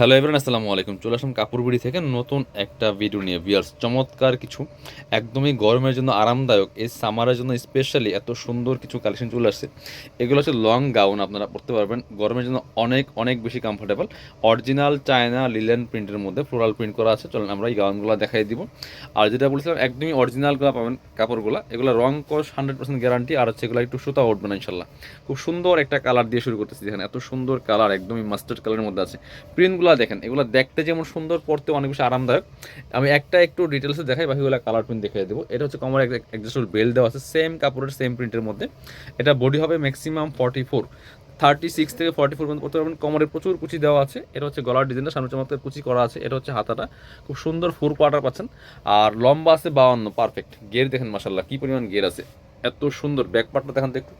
Hello everyone আসসালামু আলাইকুম। চলে আসলাম কাপড়গুড়ি থেকে নতুন একটা ভিডিও নিয়ে। ভিয়ার্স চমৎকার কিছু, একদমই গরমের জন্য আরামদায়ক, এই সামারের জন্য স্পেশালি এত সুন্দর কিছু কালেকশন চলে আসছে। এগুলো হচ্ছে লং গাউন আপনারা পরতে পারবেন। গরমের জন্য অনেক অনেক বেশি কমফোর্টেবল অরিজিনাল চায়না লিলেন প্রিন্টের মধ্যে ফ্লোরাল প্রিন্ট করা আছে। চলুন আমরা এই গাউনগুলো দেখাই দিব। আর যেটা বলছিলাম, একদমই অরিজিনালগুলো পাবেন কাপড়গুলো। এগুলো রং কস হান্ড্রেড পার্সেন্ট গ্যারান্টি আর হচ্ছে এগুলো একটু সুতা উঠবে না ইনশাল্লাহ। খুব সুন্দর একটা কালার দিয়ে শুরু করতেছি দেখেন এত সুন্দর কালার একদমই মাস্টার্ড কালারের মধ্যে আছে। প্রিন্টগুলো দেখেন, এগুলো দেখতে যেমন সুন্দর পড়তে অনেক বেশি আরামদায়ক। আমি একটা একটু ডিটেলসে দেখাই, বাকিগুলো কালার প্রিন্ট দেখিয়ে দেবো। এটা হচ্ছে কমার অ্যাডজাস্টেবল বেল্ট দেওয়া আছে সেম কাপড়ের সেম প্রিন্টের মধ্যে। এটা বডি হবে maximum forty four thirty six থেকে ফর্টি ফোর পর্যন্ত পড়তে পারবেন। কোমরে প্রচুর কুচি দেওয়া আছে। এটা হচ্ছে গলার ডিজাইনটা সামনে চমৎকার কুচি করা আছে। এটা হচ্ছে হাতাটা। খুব সুন্দর ফোর কোয়ার্টার পাচ্ছেন। আর লম্বা আছে বাউন্ন পারফেক্ট গের দেখেন মাসাল্লাহ কি পরিমাণ গের আছে। এত সুন্দর ব্যাক পার্টটা দেখেন তো একটু।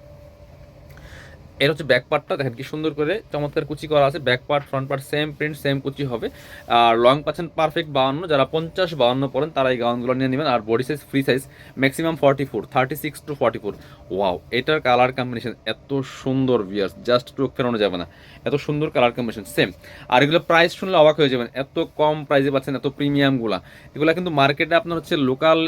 এর হচ্ছে ব্যাক পার্টটা দেখেন কি সুন্দর করে চমৎকার কুচি করা আছে back part front part same print same কুচি হবে। আর লং পাচ্ছেন পারফেক্ট বাউন্ন, যারা পঞ্চাশ বাউন্ন পড়েন, তারা এই গাউনগুলো নিয়ে নেবেন। আর body size free size maximum forty four thirty six to forty four wow এটার কালার কম্বিনেশন এত সুন্দর বিয়ার্স জাস্ট চোখ ফেরানো যাবে না। এত সুন্দর কালার কম্বিনেশন সেম আর এগুলো প্রাইস শুনলে অবাক হয়ে যাবেন, এত কম প্রাইসে পাচ্ছেন, এত প্রিমিয়ামগুলা এগুলো কিন্তু মার্কেটে আপনার হচ্ছে লোকাল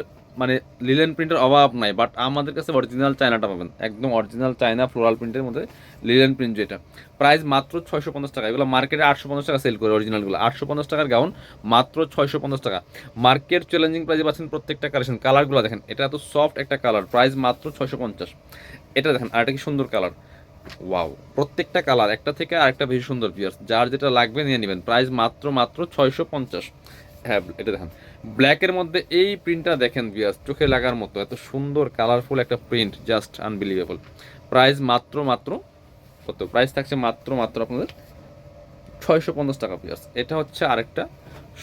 মানে লিলেন প্রিন্টের অভাব নাই বাট আমাদের কাছে অরিজিনাল চায়নাটা পাবেন। একদম অরিজিনাল চায়না ফ্লোরাল প্রিন্টের মধ্যে লিলেন প্রিন্ট যেটা। প্রাইস মাত্র ছয়শো পঞ্চাশ টাকা, এগুলো মার্কেটে আটশো পঞ্চাশ টাকা সেল করে অরিজিনালগুলো আটশো পঞ্চাশ টাকার গাউন মাত্র ছয়শো পঞ্চাশ টাকা। মার্কেট চ্যালেঞ্জিং প্রাইসে পাচ্ছেন প্রত্যেকটা কালেকশন কালারগুলো দেখেন, এটা এত সফট একটা কালার প্রাইস মাত্র ছয়শো পঞ্চাশ। এটা দেখেন, আর এটা কি সুন্দর কালার ওয়াও প্রত্যেকটা কালার একটা থেকে আরেকটা বেশি সুন্দর পিয়ার্স যার যেটা লাগবে নিয়ে নেবেন। প্রাইস মাত্র মাত্র ছয়শো পঞ্চাশ। হ্যাঁ এটা দেখেন। ব্ল্যাকের মধ্যে এই প্রিন্টটা দেখেন বিয়াস চোখে লাগার মতো, এত সুন্দর কালারফুল একটা প্রিন্ট জাস্ট আনবিলিভেবল প্রাইস মাত্র মাত্র কত? প্রাইস থাকছে মাত্র মাত্র আপনাদের ছয়শো পঞ্চাশ টাকা পিয়ার্স এটা হচ্ছে আরেকটা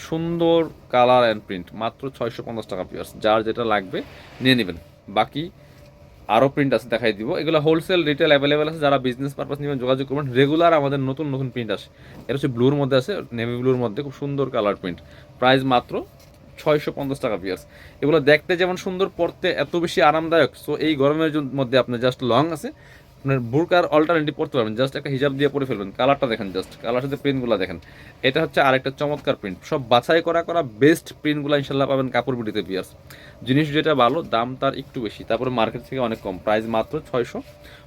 সুন্দর কালার অ্যান্ড প্রিন্ট মাত্র ছয়শো পঞ্চাশ টাকা পিয়ার্স যার যেটা লাগবে, নিয়ে নেবেন। বাকি আরও প্রিন্ট আছে দেখাই দিব। এগুলো হোলসেল রিটেল অ্যাভেলেবেল আছে, যারা বিজনেস পারপাস নিয়ে যোগাযোগ করবেন। রেগুলার আমাদের নতুন নতুন প্রিন্ট আসে। এটা হচ্ছে ব্লুর মধ্যে আছে নেভি ব্লুর মধ্যে খুব সুন্দর কালার প্রিন্ট প্রাইস মাত্র ছয়শো পঞ্চাশ টাকা পিয়ার্স এগুলো দেখতে যেমন সুন্দর, পড়তে এত বেশি আরামদায়ক। সো এই গরমের মধ্যে আপনার জাস্ট লং আছে আপনার বুরকার অল্টারনেটিভ পড়তে পারবেন জাস্ট একটা হিজাব দিয়ে পরে ফেলবেন কালারটা দেখেন জাস্ট কালার সাথে প্রিন্টগুলো দেখেন। এটা হচ্ছে আরেকটা চমৎকার প্রিন্ট সব বাছাই করা করা বেস্ট প্রিন্টগুলো ইনশাল্লাহ পাবেন কাপড় বিটিতে পিয়ার্স জিনিস যেটা ভালো, দাম তার একটু বেশি, তারপরে মার্কেট থেকে অনেক কম প্রাইস মাত্র ছয়শো।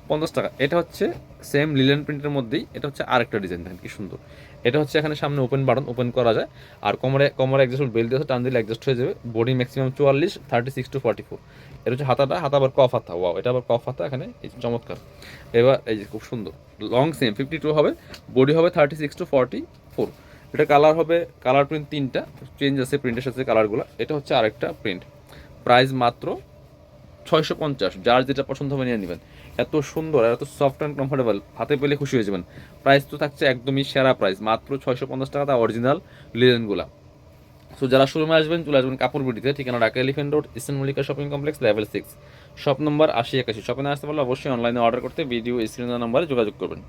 পঞ্চাশ টাকা। এটা হচ্ছে সেম লিলেন প্রিন্টের মধ্যেই, এটা হচ্ছে আরেকটা ডিজাইন দেখেন কি সুন্দর। এটা হচ্ছে এখানে সামনে ওপেন বাটন ওপেন করা যায়। আর কোমরে কোমরে অ্যাডজাস্ট বেল দিয়ে টান দিলে অ্যাডজাস্ট হয়ে যাবে। বডি ম্যাক্সিমাম চুয়াল্লিশ thirty six to forty four এটা হচ্ছে হাতাটা, হাতা আবার কফ হাতা। ওয়াও এটা আবার কফ হাতা, এখানে এই চমৎকার। এবার এই যে খুব সুন্দর। লং সেম ফিফটি টু হবে বডি হবে thirty six to forty four এটা কালার হবে কালার প্রিন্ট তিনটা। চেঞ্জ আছে প্রিন্টের সাথে কালারগুলো এটা হচ্ছে আরেকটা প্রিন্ট প্রাইস মাত্র ছয়শো পঞ্চাশ, যার যেটা পছন্দ হবে নিয়ে নেবেন। এত সুন্দর আর এত সফট অ্যান্ড কমফোর্টেবল হাতে পেলে খুশি হয়ে যাবেন। প্রাইস তো থাকছে একদমই সেরা প্রাইস মাত্র ছয়শো পঞ্চাশ টাকা তা অরিজিনাল লিলেনগুলা সো যারা শোরুমে আসবেন, চলে আসবেন কাপড় বিটিতে ঠিকানা Dhaka elephant road eastern Mallika shopping complex level six shop number আশি একাশি। শপে আসতে পারলে অবশ্যই অনলাইনে অর্ডার করতে ভিডিও স্ক্রিনের নম্বরে যোগাযোগ করবেন।